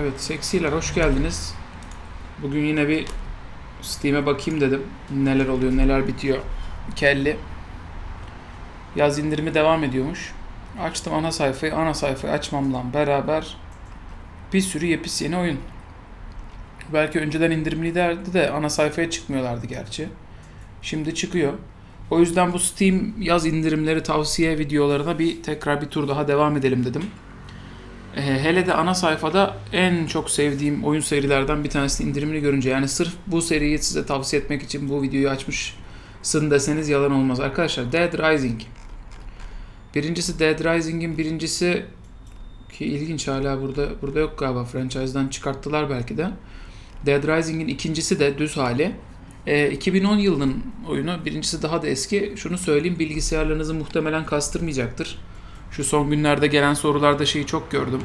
Evet seksiler hoş geldiniz. Bugün yine bir Steam'e bakayım dedim. Neler oluyor neler bitiyor. Kelli. Yaz indirimi devam ediyormuş. Açtım ana sayfayı. Ana sayfayı açmamla beraber bir sürü yepis yeni oyun. Belki önceden indirimliydi de ana sayfaya çıkmıyorlardı gerçi. Şimdi çıkıyor. O yüzden bu Steam yaz indirimleri tavsiye videolarına bir tekrar bir tur daha devam edelim dedim. Ee, hele de ana sayfada en çok sevdiğim oyun serilerden bir tanesi indirimini görünce yani sırf bu seriyi size tavsiye etmek için bu videoyu açmışsın deseniz yalan olmaz. Arkadaşlar Dead Rising. Birincisi Dead Rising'in birincisi ki ilginç hala burada burada yok galiba franchise'dan çıkarttılar belki de. Dead Rising'in ikincisi de düz hali. Ee, 2010 yılının oyunu. Birincisi daha da eski. Şunu söyleyeyim bilgisayarlarınızı muhtemelen kastırmayacaktır. Şu son günlerde gelen sorularda şeyi çok gördüm.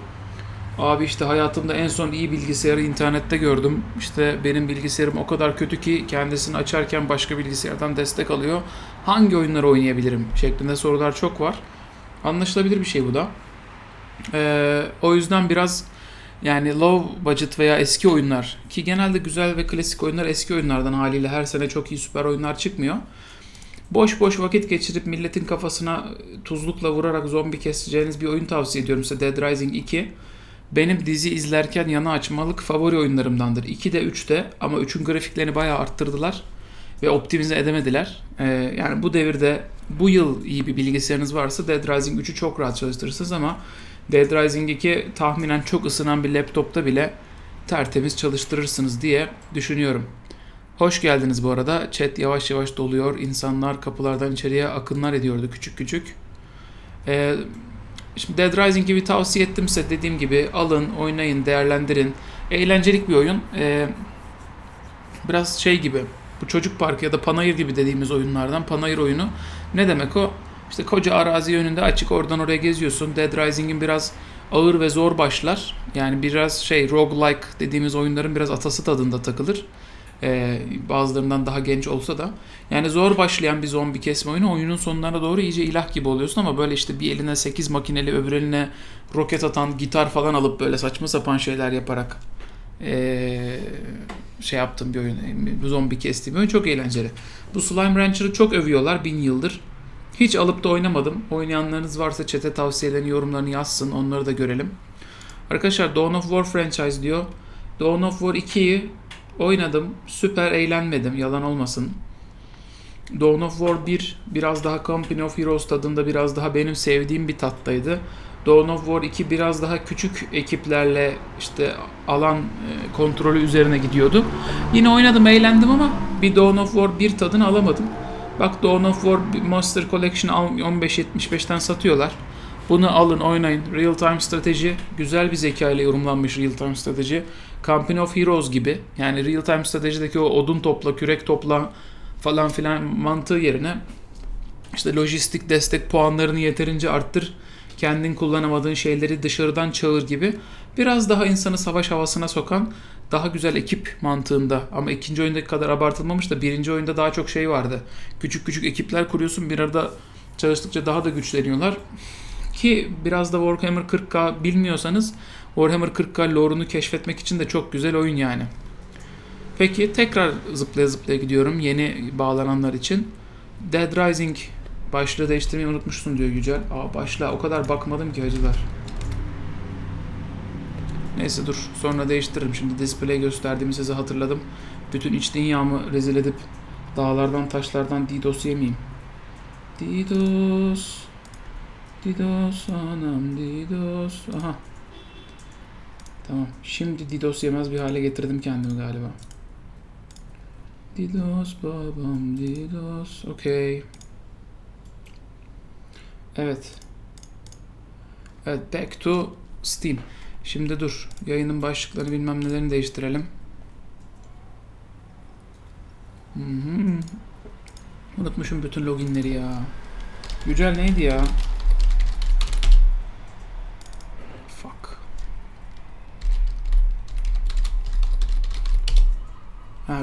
Abi işte hayatımda en son iyi bilgisayarı internette gördüm. İşte benim bilgisayarım o kadar kötü ki kendisini açarken başka bilgisayardan destek alıyor. Hangi oyunları oynayabilirim şeklinde sorular çok var. Anlaşılabilir bir şey bu da. Ee, o yüzden biraz yani low budget veya eski oyunlar ki genelde güzel ve klasik oyunlar eski oyunlardan haliyle her sene çok iyi süper oyunlar çıkmıyor. Boş boş vakit geçirip milletin kafasına tuzlukla vurarak zombi keseceğiniz bir oyun tavsiye ediyorum size Dead Rising 2. Benim dizi izlerken yana açmalık favori oyunlarımdandır. 2 de 3 de ama 3'ün grafiklerini bayağı arttırdılar ve optimize edemediler. Ee, yani bu devirde bu yıl iyi bir bilgisayarınız varsa Dead Rising 3'ü çok rahat çalıştırırsınız ama Dead Rising 2 tahminen çok ısınan bir laptopta bile tertemiz çalıştırırsınız diye düşünüyorum. Hoş geldiniz bu arada. Chat yavaş yavaş doluyor. İnsanlar kapılardan içeriye akınlar ediyordu küçük küçük. Ee, şimdi Dead Rising gibi tavsiye ettim size dediğim gibi alın, oynayın, değerlendirin. Eğlencelik bir oyun. Ee, biraz şey gibi bu çocuk parkı ya da panayır gibi dediğimiz oyunlardan panayır oyunu. Ne demek o? İşte koca arazi yönünde açık oradan oraya geziyorsun. Dead Rising'in biraz ağır ve zor başlar. Yani biraz şey roguelike dediğimiz oyunların biraz atası tadında takılır. Ee, bazılarından daha genç olsa da. Yani zor başlayan bir zombi kesme oyunu oyunun sonlarına doğru iyice ilah gibi oluyorsun ama böyle işte bir eline 8 makineli öbür eline roket atan gitar falan alıp böyle saçma sapan şeyler yaparak ee, şey yaptığım bir oyun. Bir zombi kestiğim oyun çok eğlenceli. Bu Slime Rancher'ı çok övüyorlar bin yıldır. Hiç alıp da oynamadım. Oynayanlarınız varsa çete tavsiyelerini, yorumlarını yazsın. Onları da görelim. Arkadaşlar Dawn of War franchise diyor. Dawn of War 2'yi oynadım. Süper eğlenmedim. Yalan olmasın. Dawn of War 1 biraz daha Company of Heroes tadında biraz daha benim sevdiğim bir tattaydı. Dawn of War 2 biraz daha küçük ekiplerle işte alan e, kontrolü üzerine gidiyordu. Yine oynadım, eğlendim ama bir Dawn of War 1 tadını alamadım. Bak Dawn of War Master Collection 15.75'ten satıyorlar. Bunu alın oynayın. Real time strateji güzel bir zeka ile yorumlanmış real time strateji. Company of Heroes gibi yani real time stratejideki o odun topla, kürek topla falan filan mantığı yerine işte lojistik destek puanlarını yeterince arttır. Kendin kullanamadığın şeyleri dışarıdan çağır gibi biraz daha insanı savaş havasına sokan daha güzel ekip mantığında ama ikinci oyundaki kadar abartılmamış da birinci oyunda daha çok şey vardı. Küçük küçük ekipler kuruyorsun bir arada çalıştıkça daha da güçleniyorlar. Ki biraz da Warhammer 40k bilmiyorsanız Warhammer 40k lore'unu keşfetmek için de çok güzel oyun yani. Peki tekrar zıplaya zıplaya gidiyorum yeni bağlananlar için. Dead Rising başlığı değiştirmeyi unutmuşsun diyor Yücel. Aa başlığa o kadar bakmadım ki hacılar. Neyse dur sonra değiştiririm. Şimdi display gösterdiğimi size hatırladım. Bütün iç dünyamı rezil edip dağlardan taşlardan DDoS yemeyeyim. DDoS DDoS anam DDoS Aha Tamam şimdi DDoS yemez bir hale getirdim kendimi galiba. DDoS babam DDoS okey. Evet. Evet back to Steam. Şimdi dur. Yayının başlıkları bilmem nelerini değiştirelim. Hı hı. Unutmuşum bütün loginleri ya. Yücel neydi ya?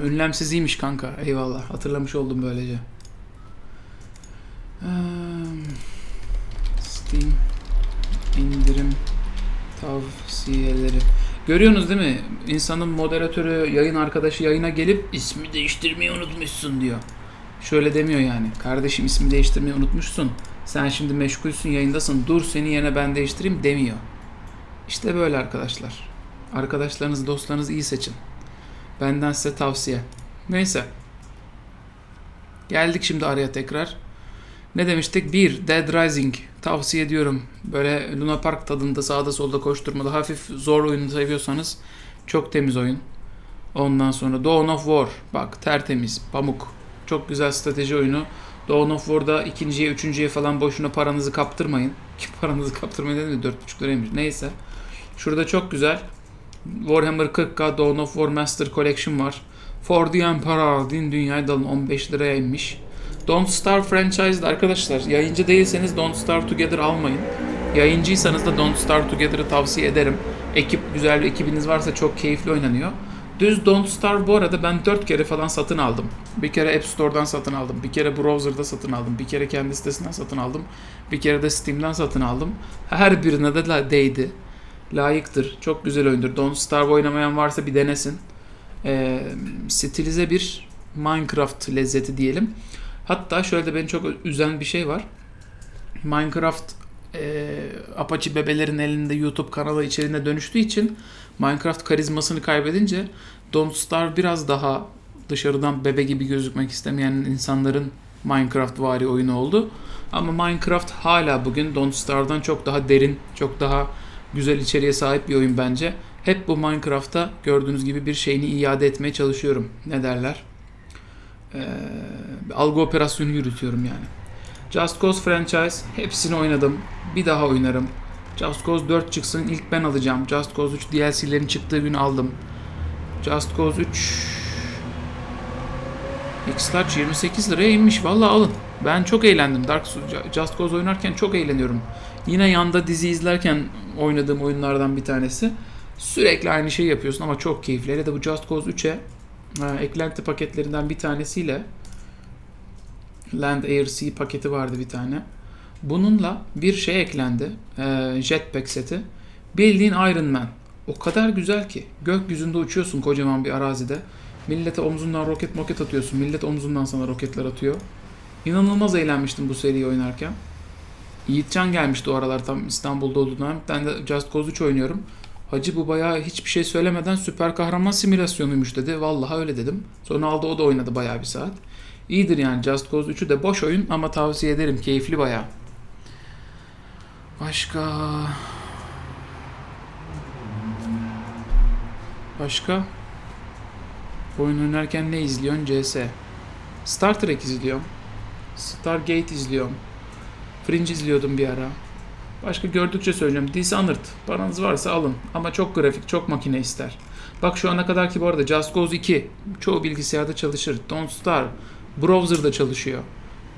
Ünlemsiz kanka. Eyvallah. Hatırlamış oldum böylece. Steam indirim tavsiyeleri. Görüyorsunuz değil mi? İnsanın moderatörü, yayın arkadaşı yayına gelip ismi değiştirmeyi unutmuşsun diyor. Şöyle demiyor yani. Kardeşim ismi değiştirmeyi unutmuşsun. Sen şimdi meşgulsün yayındasın. Dur senin yerine ben değiştireyim demiyor. İşte böyle arkadaşlar. Arkadaşlarınız, dostlarınızı iyi seçin. Benden size tavsiye. Neyse. Geldik şimdi araya tekrar. Ne demiştik? Bir, Dead Rising. Tavsiye ediyorum. Böyle Luna Park tadında sağda solda koşturmalı. Hafif zor oyunu seviyorsanız çok temiz oyun. Ondan sonra Dawn of War. Bak tertemiz. Pamuk. Çok güzel strateji oyunu. Dawn of War'da ikinciye, üçüncüye falan boşuna paranızı kaptırmayın. Ki paranızı kaptırmayın dedim de 4.5 liraymış. Neyse. Şurada çok güzel. Warhammer 40k Dawn of War Master Collection var. For the Emperor din dünyayı dalın 15 liraya inmiş. Don't Starve franchise'da arkadaşlar yayıncı değilseniz Don't Starve Together almayın. Yayıncıysanız da Don't Starve Together'ı tavsiye ederim. Ekip güzel bir ekibiniz varsa çok keyifli oynanıyor. Düz Don't Starve bu arada ben 4 kere falan satın aldım. Bir kere App Store'dan satın aldım. Bir kere browser'da satın aldım. Bir kere kendi sitesinden satın aldım. Bir kere de Steam'den satın aldım. Her birine de değdi. Layıktır. Çok güzel oyundur. Don't Starve oynamayan varsa bir denesin. Ee, stilize bir Minecraft lezzeti diyelim. Hatta şöyle de beni çok üzen bir şey var. Minecraft e, Apache bebelerin elinde YouTube kanalı içeriğine dönüştüğü için Minecraft karizmasını kaybedince Don't Starve biraz daha dışarıdan bebe gibi gözükmek istemeyen insanların Minecraft vari oyunu oldu. Ama Minecraft hala bugün Don't Starve'dan çok daha derin, çok daha güzel içeriğe sahip bir oyun bence. Hep bu Minecraft'ta gördüğünüz gibi bir şeyini iade etmeye çalışıyorum. Ne derler? Ee, algı operasyonu yürütüyorum yani. Just Cause franchise hepsini oynadım. Bir daha oynarım. Just Cause 4 çıksın ilk ben alacağım. Just Cause 3 DLC'lerin çıktığı gün aldım. Just Cause 3 X-Large 28 liraya inmiş. Vallahi alın. Ben çok eğlendim. Dark Souls, Just Cause oynarken çok eğleniyorum. Yine yanda dizi izlerken oynadığım oyunlardan bir tanesi. Sürekli aynı şeyi yapıyorsun ama çok keyifli. Hele de bu Just Cause 3'e e, eklenti paketlerinden bir tanesiyle Land Air Sea paketi vardı bir tane. Bununla bir şey eklendi. E, jetpack seti. Bildiğin Iron Man. O kadar güzel ki. Gökyüzünde uçuyorsun kocaman bir arazide. Millete omzundan roket moket atıyorsun. Millet omzundan sana roketler atıyor. İnanılmaz eğlenmiştim bu seriyi oynarken. Yiğitcan gelmişti o aralar tam İstanbul'da olduğu dönem. Ben de Just Cause 3 oynuyorum. Hacı bu bayağı hiçbir şey söylemeden süper kahraman simülasyonuymuş dedi. Vallahi öyle dedim. Sonra aldı o da oynadı bayağı bir saat. İyidir yani Just Cause 3'ü de boş oyun ama tavsiye ederim. Keyifli bayağı. Başka... Başka? Oyun oynarken ne izliyorsun? CS. Star Trek izliyorum. Stargate izliyorum. Fringe izliyordum bir ara. Başka gördükçe söyleyeceğim. Dishonored. Paranız varsa alın. Ama çok grafik, çok makine ister. Bak şu ana kadar ki bu arada Just Cause 2 çoğu bilgisayarda çalışır. Don't Starve browser'da çalışıyor.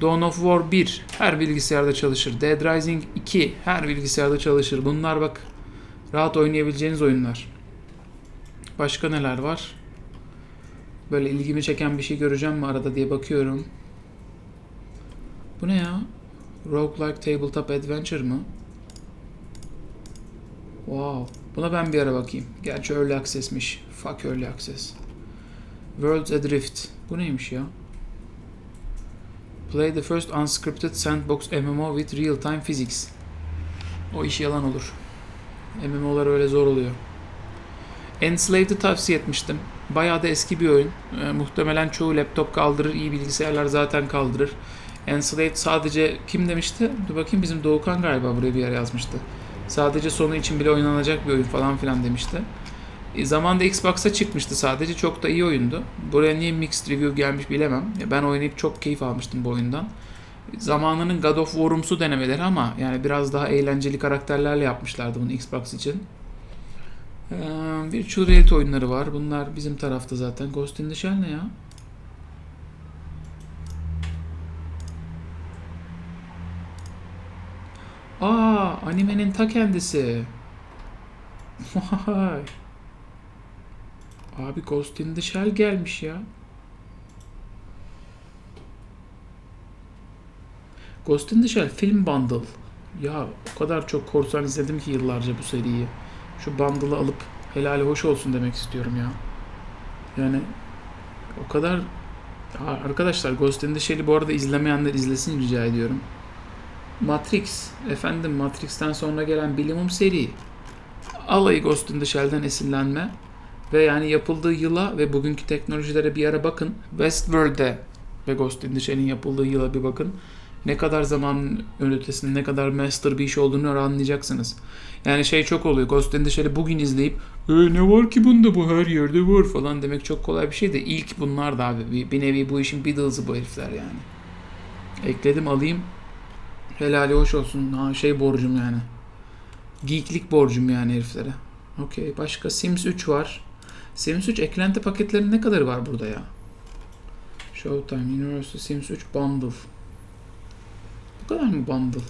Dawn of War 1 her bilgisayarda çalışır. Dead Rising 2 her bilgisayarda çalışır. Bunlar bak rahat oynayabileceğiniz oyunlar. Başka neler var? Böyle ilgimi çeken bir şey göreceğim mi arada diye bakıyorum. Bu ne ya? Roguelike Tabletop Adventure mı? Wow. Buna ben bir ara bakayım. Gerçi Early Access'miş. Fuck Early Access. Worlds Adrift. Bu neymiş ya? Play the first unscripted sandbox MMO with real-time physics. O iş yalan olur. MMO'lar öyle zor oluyor. Enslaved'ı tavsiye etmiştim. Bayağı da eski bir oyun. Ee, muhtemelen çoğu laptop kaldırır, iyi bilgisayarlar zaten kaldırır. Enslaved sadece kim demişti? Dur bakayım bizim Doğukan galiba buraya bir yere yazmıştı. Sadece sonu için bile oynanacak bir oyun falan filan demişti. E, zamanda Xbox'a çıkmıştı sadece. Çok da iyi oyundu. Buraya niye mixed review gelmiş bilemem. Ya Ben oynayıp çok keyif almıştım bu oyundan. Zamanının God of War'umsu denemeleri ama yani biraz daha eğlenceli karakterlerle yapmışlardı bunu Xbox için. Ee, Virtual Reality oyunları var. Bunlar bizim tarafta zaten. Ghost in the Shell ne ya? Aa, animenin ta kendisi. Vay. Abi Ghost in the Shell gelmiş ya. Ghost in the Shell film bundle. Ya o kadar çok korsan izledim ki yıllarca bu seriyi. Şu bundle'ı alıp helali hoş olsun demek istiyorum ya. Yani o kadar Ha, arkadaşlar Ghost in the Shell'i bu arada izlemeyenler izlesin rica ediyorum. Matrix, efendim Matrix'ten sonra gelen bilimum seri. Alayı Ghost in the Shell'den esinlenme. Ve yani yapıldığı yıla ve bugünkü teknolojilere bir ara bakın. Westworld'de ve Ghost in the Shell'in yapıldığı yıla bir bakın. Ne kadar zaman ötesinde ne kadar master bir iş olduğunu anlayacaksınız. Yani şey çok oluyor. Ghost in the Shell'i bugün izleyip e, ne var ki bunda bu her yerde var falan demek çok kolay bir şey de ilk bunlar da abi. Bir, bir nevi bu işin Beatles'ı bu herifler yani. Ekledim alayım. Helali hoş olsun. Ha, şey borcum yani. Geeklik borcum yani heriflere. Okey. Başka Sims 3 var. Sims 3 eklenti paketlerinin ne kadarı var burada ya? Showtime, Universal Sims 3 Bundle. Bu kadar mı bundle?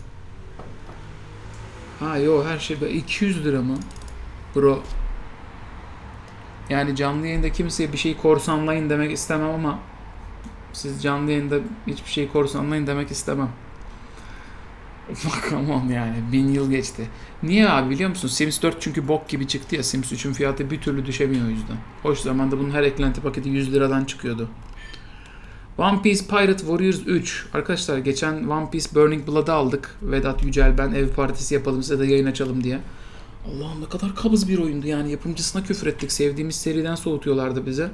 Ha yo her şey böyle 200 lira mı? Bro. Yani canlı yayında kimseye bir şey korsanlayın demek istemem ama siz canlı yayında hiçbir şey korsanlayın demek istemem. Bakamam yani. Bin yıl geçti. Niye abi biliyor musun? Sims 4 çünkü bok gibi çıktı ya. Sims 3'ün fiyatı bir türlü düşemiyor o yüzden. Hoş zamanda bunun her eklenti paketi 100 liradan çıkıyordu. One Piece Pirate Warriors 3. Arkadaşlar geçen One Piece Burning Blood'ı aldık. Vedat Yücel ben ev partisi yapalım size de yayın açalım diye. Allah'ım ne kadar kabız bir oyundu yani yapımcısına küfür ettik. Sevdiğimiz seriden soğutuyorlardı bize.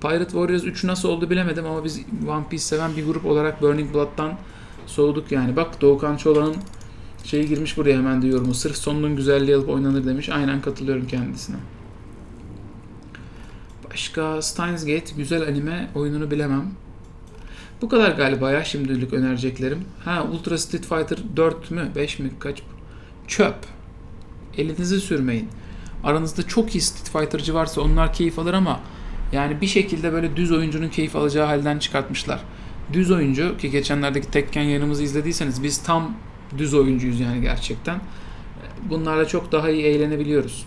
Pirate Warriors 3 nasıl oldu bilemedim ama biz One Piece seven bir grup olarak Burning Blood'dan soğuduk yani. Bak Doğukan Çolak'ın şeyi girmiş buraya hemen diyorum. Sırf sonunun güzelliği alıp oynanır demiş. Aynen katılıyorum kendisine. Başka Steins Gate güzel anime oyununu bilemem. Bu kadar galiba ya şimdilik önereceklerim. Ha Ultra Street Fighter 4 mü 5 mi kaç? Çöp. Elinizi sürmeyin. Aranızda çok iyi Street Fighter'cı varsa onlar keyif alır ama yani bir şekilde böyle düz oyuncunun keyif alacağı halden çıkartmışlar. Düz oyuncu ki geçenlerdeki Tekken yayınımızı izlediyseniz biz tam düz oyuncuyuz yani gerçekten. Bunlarla çok daha iyi eğlenebiliyoruz.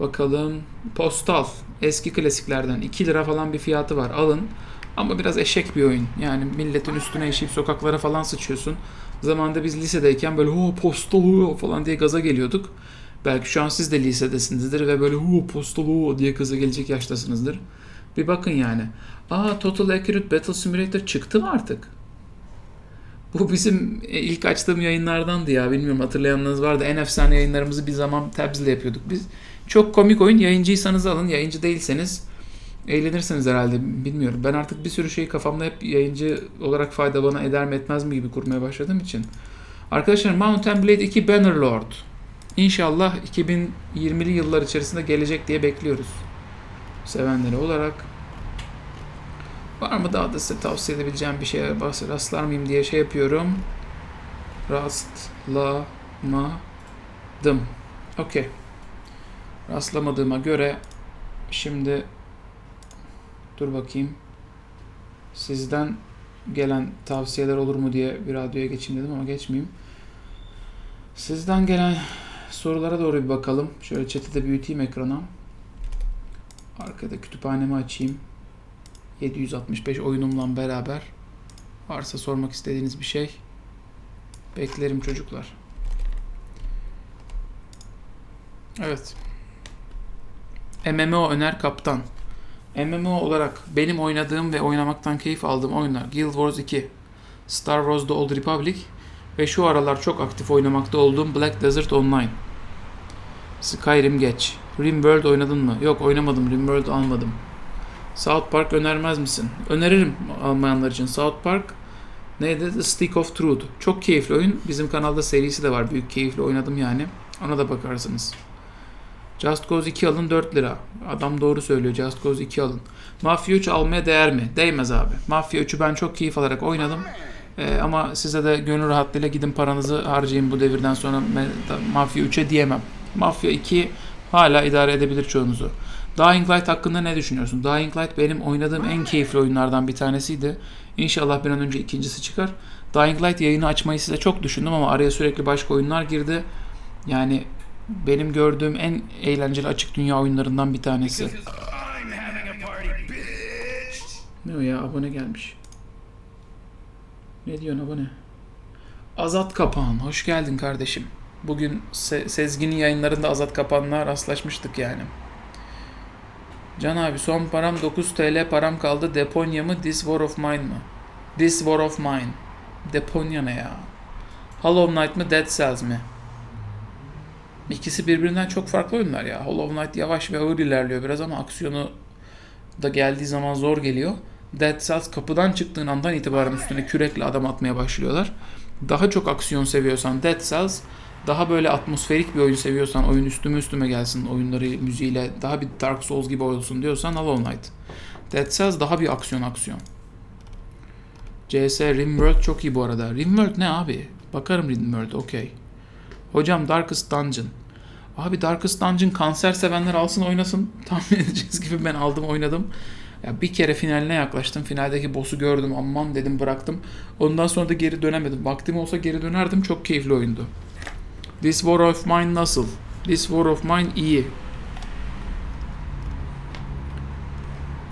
Bakalım. Postal. Eski klasiklerden. 2 lira falan bir fiyatı var. Alın. Ama biraz eşek bir oyun. Yani milletin üstüne eşeyip sokaklara falan sıçıyorsun. Zamanında biz lisedeyken böyle ho postal falan diye gaza geliyorduk. Belki şu an siz de lisedesinizdir ve böyle ho postal diye gaza gelecek yaştasınızdır. Bir bakın yani. Aa Total Accurate Battle Simulator çıktı mı artık? Bu bizim e, ilk açtığım yayınlardandı ya. Bilmiyorum hatırlayanlarınız vardı. En efsane yayınlarımızı bir zaman Tabs'le yapıyorduk biz. Çok komik oyun. Yayıncıysanız alın. Yayıncı değilseniz eğlenirsiniz herhalde. Bilmiyorum. Ben artık bir sürü şeyi kafamda hep yayıncı olarak fayda bana eder mi etmez mi gibi kurmaya başladığım için. Arkadaşlar Mountain Blade 2 Bannerlord. İnşallah 2020'li yıllar içerisinde gelecek diye bekliyoruz. Sevenleri olarak. Var mı daha da size tavsiye edebileceğim bir şeye rastlar mıyım diye şey yapıyorum. Rastlamadım. Okey. Rastlamadığıma göre şimdi dur bakayım. Sizden gelen tavsiyeler olur mu diye bir radyoya geçeyim dedim ama geçmeyeyim. Sizden gelen sorulara doğru bir bakalım. Şöyle chat'i de büyüteyim ekrana. Arkada kütüphanemi açayım. 765 oyunumla beraber. Varsa sormak istediğiniz bir şey. Beklerim çocuklar. Evet. MMO öner kaptan. MMO olarak benim oynadığım ve oynamaktan keyif aldığım oyunlar Guild Wars 2, Star Wars The Old Republic ve şu aralar çok aktif oynamakta olduğum Black Desert Online. Skyrim geç. RimWorld oynadın mı? Yok oynamadım. RimWorld almadım. South Park önermez misin? Öneririm almayanlar için. South Park neydi? The Stick of Truth. Çok keyifli oyun. Bizim kanalda serisi de var. Büyük keyifli oynadım yani. Ona da bakarsınız. Just Cause 2 alın 4 lira. Adam doğru söylüyor. Just Cause 2 alın. Mafya 3 almaya değer mi? Değmez abi. Mafya 3'ü ben çok keyif alarak oynadım. Ee, ama size de gönül rahatlığıyla gidin paranızı harcayın bu devirden sonra Mafya 3'e diyemem. Mafya 2 hala idare edebilir çoğunuzu. Dying Light hakkında ne düşünüyorsun? Dying Light benim oynadığım en keyifli oyunlardan bir tanesiydi. İnşallah bir an önce ikincisi çıkar. Dying Light yayını açmayı size çok düşündüm ama araya sürekli başka oyunlar girdi. Yani benim gördüğüm en eğlenceli açık dünya oyunlarından bir tanesi. Ne o ya abone gelmiş. Ne diyorsun abone? Azat Kapağan hoş geldin kardeşim. Bugün Se- Sezgin'in yayınlarında Azat Kapan'la rastlaşmıştık yani. Can abi son param 9 TL param kaldı. Deponya mı This War of Mine mı? This War of Mine. Deponya ne ya? Hollow Knight mı Dead Cells mi? İkisi birbirinden çok farklı oyunlar ya. Hollow Knight yavaş ve ağır ilerliyor biraz ama aksiyonu da geldiği zaman zor geliyor. Dead Cells kapıdan çıktığın andan itibaren üstüne kürekle adam atmaya başlıyorlar. Daha çok aksiyon seviyorsan Dead Cells, daha böyle atmosferik bir oyun seviyorsan, oyun üstüme üstüme gelsin, oyunları müziğiyle daha bir Dark Souls gibi olsun diyorsan Hollow Knight. Dead Cells daha bir aksiyon aksiyon. CS Rimworld çok iyi bu arada. Rimworld ne abi? Bakarım Rimworld okey. Hocam Darkest Dungeon. Abi Darkest Dungeon kanser sevenler alsın oynasın. Tahmin edeceğiniz gibi ben aldım oynadım. Ya bir kere finaline yaklaştım. Finaldeki boss'u gördüm. Aman dedim bıraktım. Ondan sonra da geri dönemedim. Vaktim olsa geri dönerdim. Çok keyifli oyundu. This War of Mine nasıl? This War of Mine iyi.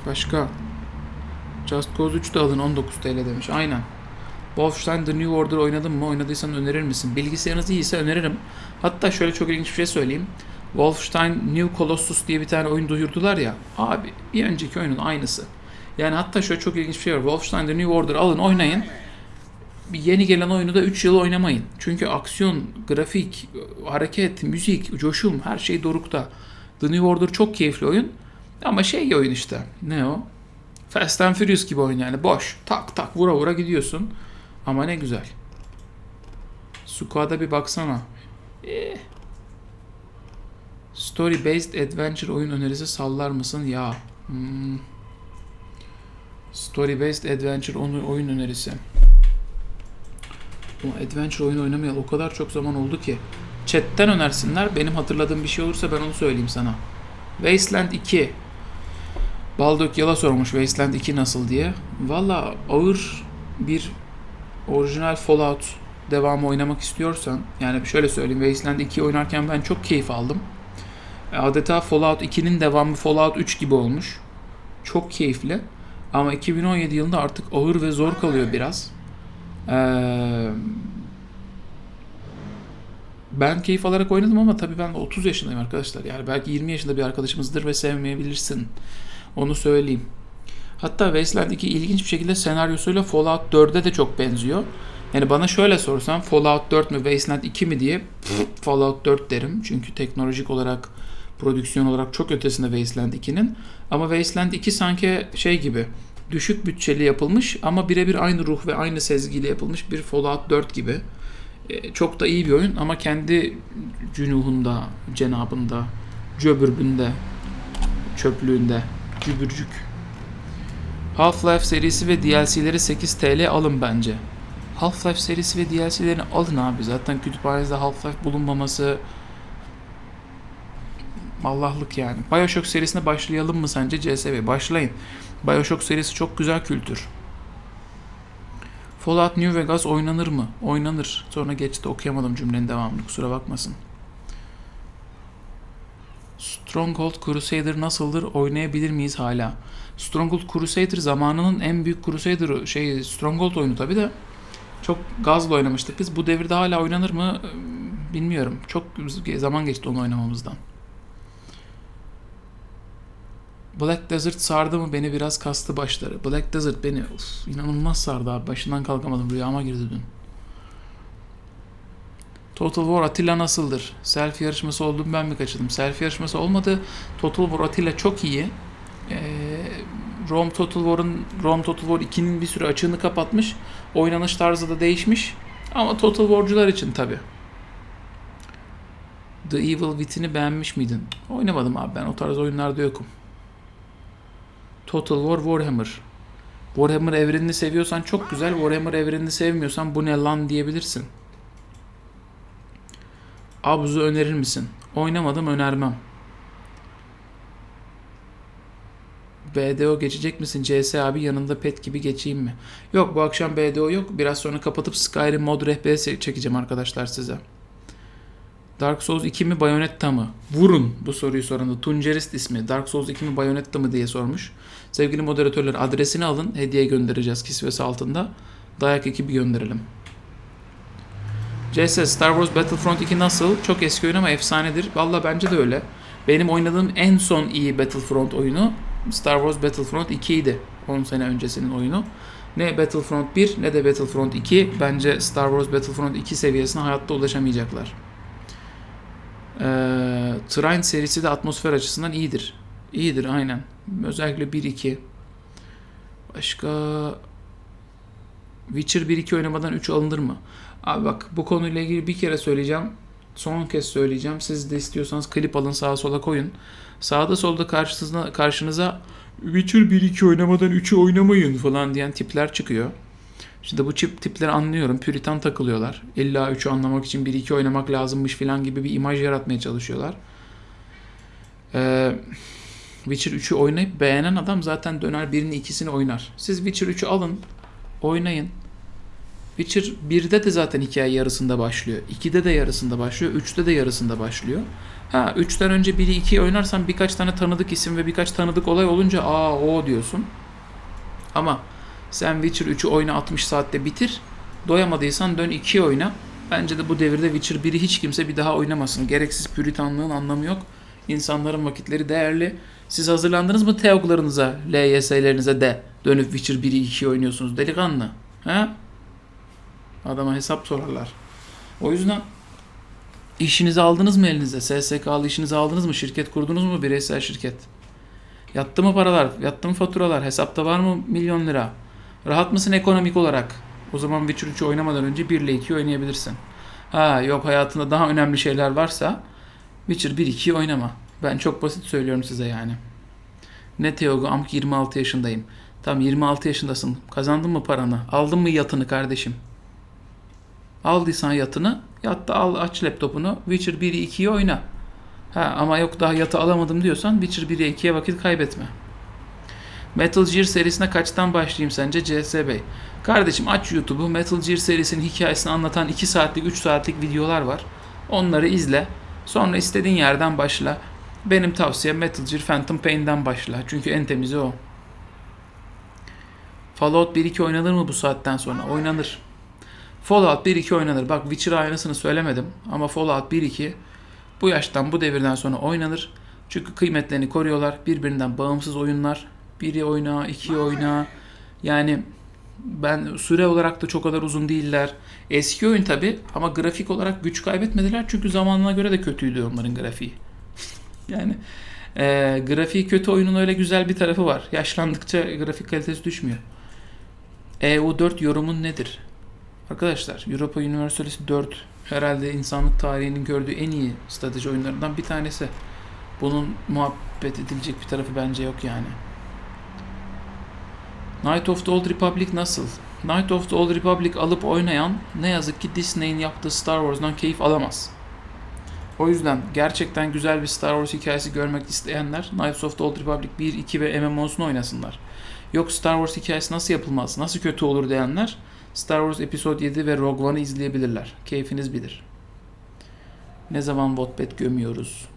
Başka? Just Cause 3 de alın 19 TL demiş. Aynen. Wolfenstein The New Order oynadın mı? Oynadıysan önerir misin? Bilgisayarınız iyiyse öneririm. Hatta şöyle çok ilginç bir şey söyleyeyim. Wolfenstein New Colossus diye bir tane oyun duyurdular ya. Abi bir önceki oyunun aynısı. Yani hatta şöyle çok ilginç bir şey var. Wolfenstein The New Order alın oynayın. Yeni gelen oyunu da 3 yıl oynamayın. Çünkü aksiyon, grafik, hareket, müzik, coşum her şey dorukta. The New Order çok keyifli oyun. Ama şey oyun işte. Ne o? Fast and Furious gibi oyun yani. Boş. Tak tak vura vura gidiyorsun. Ama ne güzel. Suka'da bir baksana. Eh. Story based adventure oyun önerisi sallar mısın? Ya. Hmm. Story based adventure oyun önerisi. Bu adventure oyun oynamayalı o kadar çok zaman oldu ki. Chat'ten önersinler. Benim hatırladığım bir şey olursa ben onu söyleyeyim sana. Wasteland 2. Baldök Yala sormuş Wasteland 2 nasıl diye. Valla ağır bir orijinal Fallout devamı oynamak istiyorsan yani şöyle söyleyeyim Wasteland 2 oynarken ben çok keyif aldım. Adeta Fallout 2'nin devamı Fallout 3 gibi olmuş. Çok keyifli. Ama 2017 yılında artık ağır ve zor kalıyor biraz. Ee, ben keyif alarak oynadım ama tabii ben de 30 yaşındayım arkadaşlar. Yani belki 20 yaşında bir arkadaşımızdır ve sevmeyebilirsin. Onu söyleyeyim. Hatta Wasteland 2 ilginç bir şekilde senaryosuyla Fallout 4'e de çok benziyor. Yani bana şöyle sorsan Fallout 4 mü Wasteland 2 mi diye Fallout 4 derim. Çünkü teknolojik olarak, prodüksiyon olarak çok ötesinde Wasteland 2'nin. Ama Wasteland 2 sanki şey gibi düşük bütçeli yapılmış ama birebir aynı ruh ve aynı sezgiyle yapılmış bir Fallout 4 gibi. E, çok da iyi bir oyun ama kendi cünuhunda, cenabında, cöbürbünde, çöplüğünde, cübürcük. Half-Life serisi ve DLC'leri 8 TL alın bence. Half-Life serisi ve DLC'lerini alın abi. Zaten kütüphanenizde Half-Life bulunmaması Allah'lık yani. Bioshock serisine başlayalım mı sence CSV? Başlayın. Bioshock serisi çok güzel kültür. Fallout New Vegas oynanır mı? Oynanır. Sonra geçti okuyamadım cümlenin devamını kusura bakmasın. Stronghold Crusader nasıldır? Oynayabilir miyiz hala? Stronghold Crusader zamanının en büyük Crusader şey Stronghold oyunu tabi de çok gazla oynamıştık biz. Bu devirde hala oynanır mı bilmiyorum. Çok zaman geçti onu oynamamızdan. Black Desert sardı mı beni biraz kastı başları. Black Desert beni uf, inanılmaz sardı abi. Başından kalkamadım rüyama girdi dün. Total War Attila nasıldır? Selfie yarışması oldu mu ben mi kaçırdım? Selfie yarışması olmadı. Total War Attila çok iyi. Ee, Rome Total War'ın Rome Total War 2'nin bir süre açığını kapatmış. Oynanış tarzı da değişmiş. Ama Total War'cular için tabi. The Evil Within'i beğenmiş miydin? Oynamadım abi ben o tarz oyunlarda yokum. Total War Warhammer. Warhammer evrenini seviyorsan çok güzel. Warhammer evrenini sevmiyorsan bu ne lan diyebilirsin. Abuz'u önerir misin? Oynamadım önermem. BDO geçecek misin? CS abi yanında pet gibi geçeyim mi? Yok bu akşam BDO yok. Biraz sonra kapatıp Skyrim mod rehberi çekeceğim arkadaşlar size. Dark Souls 2 mi Bayonetta mı? Vurun bu soruyu soran da Tuncerist ismi. Dark Souls 2 mi Bayonetta mı diye sormuş. Sevgili moderatörler adresini alın. Hediye göndereceğiz kisvesi altında. Dayak ekibi gönderelim. CS Star Wars Battlefront 2 nasıl? Çok eski oyun ama efsanedir. Valla bence de öyle. Benim oynadığım en son iyi Battlefront oyunu Star Wars Battlefront 2 idi. 10 sene öncesinin oyunu. Ne Battlefront 1 ne de Battlefront 2 bence Star Wars Battlefront 2 seviyesine hayatta ulaşamayacaklar. Ee, Trine serisi de atmosfer açısından iyidir. İyidir aynen. Özellikle 1-2. Başka Witcher 1-2 oynamadan 3 alınır mı? Abi bak bu konuyla ilgili bir kere söyleyeceğim. Son kez söyleyeceğim. Siz de istiyorsanız klip alın sağa sola koyun. Sağda solda karşınıza, karşınıza Witcher 1-2 oynamadan 3'ü oynamayın falan diyen tipler çıkıyor. Şimdi bu çip tipleri anlıyorum. Püritan takılıyorlar. İlla 3'ü anlamak için 1-2 oynamak lazımmış falan gibi bir imaj yaratmaya çalışıyorlar. Ee, Witcher 3'ü oynayıp beğenen adam zaten döner birini ikisini oynar. Siz Witcher 3'ü alın, oynayın. Witcher 1'de de zaten hikaye yarısında başlıyor. 2'de de yarısında başlıyor. 3'te de yarısında başlıyor. Ha 3'ten önce 1'i 2'yi oynarsan birkaç tane tanıdık isim ve birkaç tanıdık olay olunca aa o diyorsun. Ama sen Witcher 3'ü oyna 60 saatte bitir. Doyamadıysan dön 2'ye oyna. Bence de bu devirde Witcher 1'i hiç kimse bir daha oynamasın. Gereksiz püritanlığın anlamı yok. İnsanların vakitleri değerli. Siz hazırlandınız mı TEOG'larınıza, LYS'lerinize de dönüp Witcher 1'i 2'yi oynuyorsunuz delikanlı? He? Adama hesap sorarlar. O yüzden işinizi aldınız mı elinize? SSK'lı işinizi aldınız mı? Şirket kurdunuz mu? Bireysel şirket. Yattı mı paralar? Yattı mı faturalar? Hesapta var mı milyon lira? Rahat mısın ekonomik olarak? O zaman Witcher 3'ü oynamadan önce 1 ile 2 oynayabilirsin. Ha yok hayatında daha önemli şeyler varsa Witcher 1-2'yi oynama. Ben çok basit söylüyorum size yani. Ne Teogu Amk 26 yaşındayım. Tam 26 yaşındasın. Kazandın mı paranı? Aldın mı yatını kardeşim? Aldıysan yatını, yatta al aç laptopunu. Witcher 1'i 2'yi oyna. Ha ama yok daha yatı alamadım diyorsan Witcher 1'e 2'ye vakit kaybetme. Metal Gear serisine kaçtan başlayayım sence CS Bey? Kardeşim aç YouTube'u Metal Gear serisinin hikayesini anlatan 2 saatlik 3 saatlik videolar var. Onları izle. Sonra istediğin yerden başla. Benim tavsiyem Metal Gear Phantom Pain'den başla. Çünkü en temizi o. Fallout 1-2 oynanır mı bu saatten sonra? Oynanır. Fallout 1-2 oynanır. Bak Witcher aynısını söylemedim ama Fallout 1-2 bu yaştan bu devirden sonra oynanır. Çünkü kıymetlerini koruyorlar. Birbirinden bağımsız oyunlar. Biri oyna, iki oyna. Yani ben süre olarak da çok kadar uzun değiller. Eski oyun tabi ama grafik olarak güç kaybetmediler. Çünkü zamanına göre de kötüydü onların grafiği. yani e, grafiği kötü oyunun öyle güzel bir tarafı var. Yaşlandıkça grafik kalitesi düşmüyor. EU4 yorumun nedir? Arkadaşlar Europa Universalis 4 herhalde insanlık tarihinin gördüğü en iyi strateji oyunlarından bir tanesi. Bunun muhabbet edilecek bir tarafı bence yok yani. Knight of the Old Republic nasıl? Knight of the Old Republic alıp oynayan ne yazık ki Disney'in yaptığı Star Wars'dan keyif alamaz. O yüzden gerçekten güzel bir Star Wars hikayesi görmek isteyenler Knights of the Old Republic 1, 2 ve MMO'sunu oynasınlar. Yok Star Wars hikayesi nasıl yapılmaz, nasıl kötü olur diyenler Star Wars Episode 7 ve Rogue One'ı izleyebilirler. Keyfiniz bilir. Ne zaman Wattpad gömüyoruz?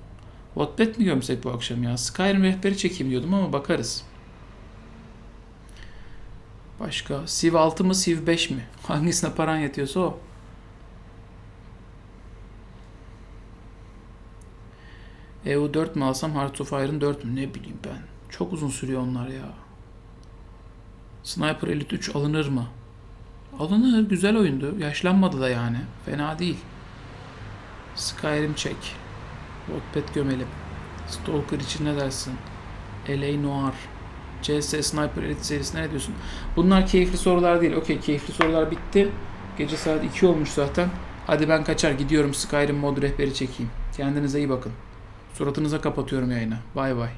Wattpad mi gömsek bu akşam ya? Skyrim rehberi çekeyim diyordum ama bakarız. Başka? Civ 6 mı Civ 5 mi? Hangisine paran yetiyorsa o. EU 4 mi alsam Hearts of Iron 4 mü? Ne bileyim ben. Çok uzun sürüyor onlar ya. Sniper Elite 3 alınır mı? Alınır. Güzel oyundu. Yaşlanmadı da yani. Fena değil. Skyrim çek. Wattpad gömelim. Stalker için ne dersin? LA Noir. CS Sniper Elite serisine ne diyorsun? Bunlar keyifli sorular değil. Okey keyifli sorular bitti. Gece saat 2 olmuş zaten. Hadi ben kaçar gidiyorum Skyrim mod rehberi çekeyim. Kendinize iyi bakın. Suratınıza kapatıyorum yayını. Bay bay.